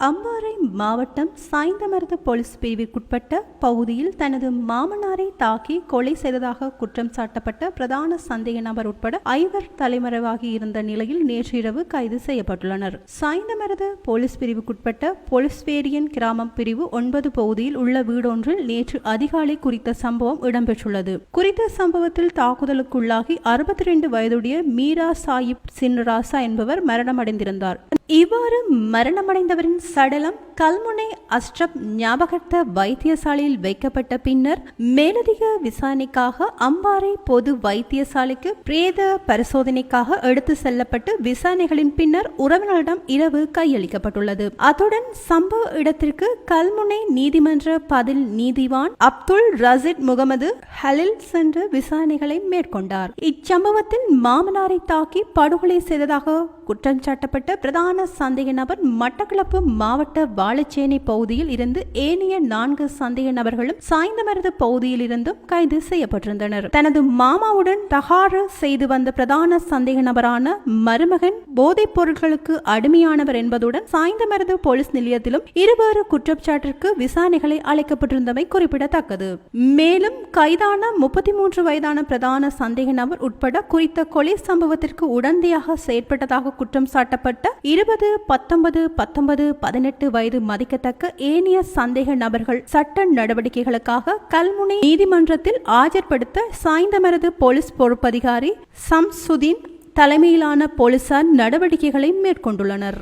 அம்பாறை மாவட்டம் சாய்ந்தமருது போலீஸ் பிரிவுக்குட்பட்ட பகுதியில் தனது மாமனாரை தாக்கி கொலை செய்ததாக குற்றம் சாட்டப்பட்ட பிரதான சந்தேக நபர் உட்பட ஐவர் தலைமறைவாகி இருந்த நிலையில் நேற்று இரவு கைது செய்யப்பட்டுள்ளனர். சாய்ந்தமருது போலீஸ் பிரிவுக்குட்பட்ட பொலிஸ்வேரியன் கிராமம் பிரிவு ஒன்பது பகுதியில் உள்ள வீடொன்றில் நேற்று அதிகாலை குறித்த சம்பவம் இடம்பெற்றுள்ளது. குறித்த சம்பவத்தில் தாக்குதலுக்குள்ளாகி அறுபத்தி ரெண்டு வயதுடைய மீரா சாயிப் சின்ராசா என்பவர் மரணமடைந்திருந்தார். இவ்வாறு மரணமடைந்தவரின் சடலம் கல்முனை அஸ்ட்ரப் ஞாபகர்த்த வைத்தியசாலையில் வைக்கப்பட்ட பின்னர் மேலதிக விசாரணைக்காக அம்பாறை பொது வைத்தியசாலைக்கு பிரேத பரிசோதனைக்காக எடுத்து செல்லப்பட்டு விசாரணைகளின் பின்னர் உறவினரிடம் இரவு கையளிக்கப்பட்டுள்ளது. அத்துடன் சம்பவ இடத்திற்கு கல்முனை நீதிமன்ற பதில் நீதிவான் அப்துல் ரசித் முகமது ஹலில் சென்று விசாரணைகளை மேற்கொண்டார். இச்சம்பவத்தில் மாமனாரை தாக்கி படுகொலை செய்ததாக குற்றம் சாட்டப்பட்ட பிரதான சந்தேக நபர் மட்டக்களப்பு மாவட்ட வாழைச்சேனை பகுதியில் இருந்து ஏனைய நான்கு சந்தேக நபர்களும் சாய்ந்தமருது பகுதியில் இருந்தும் கைது செய்யப்பட்டிருந்தனர். தனது மாமாவுடன் தகாறு செய்து வந்த பிரதான சந்தேக நபரான மருமகன் போதைப் பொருட்களுக்கு அடிமையானவர் என்பதுடன் சாய்ந்தமருது போலீஸ் நிலையத்திலும் இருவேறு குற்றச்சாட்டிற்கு விசாரணைகளை அழைக்கப்பட்டிருந்தமை குறிப்பிடத்தக்கது. மேலும் கைதான முப்பத்தி மூன்று வயதான பிரதான சந்தேக நபர் உட்பட குறித்த கொலை சம்பவத்திற்கு உடந்தையாக செயற்பட்டதாக குற்றம் சாட்டப்பட்ட இருபது பத்தொன்பது பத்தொன்பது பதினெட்டு வயது மதிக்கத்தக்க ஏனைய சந்தேக நபர்கள் சட்ட நடவடிக்கைகளுக்காக கல்முனை நீதிமன்றத்தில் ஆஜர்படுத்த சாய்ந்தமரது போலீஸ் பொறுப்பதிகாரி சம்சுதீன் தலைமையிலான போலீசார் நடவடிக்கைகளை மேற்கொண்டுள்ளனர்.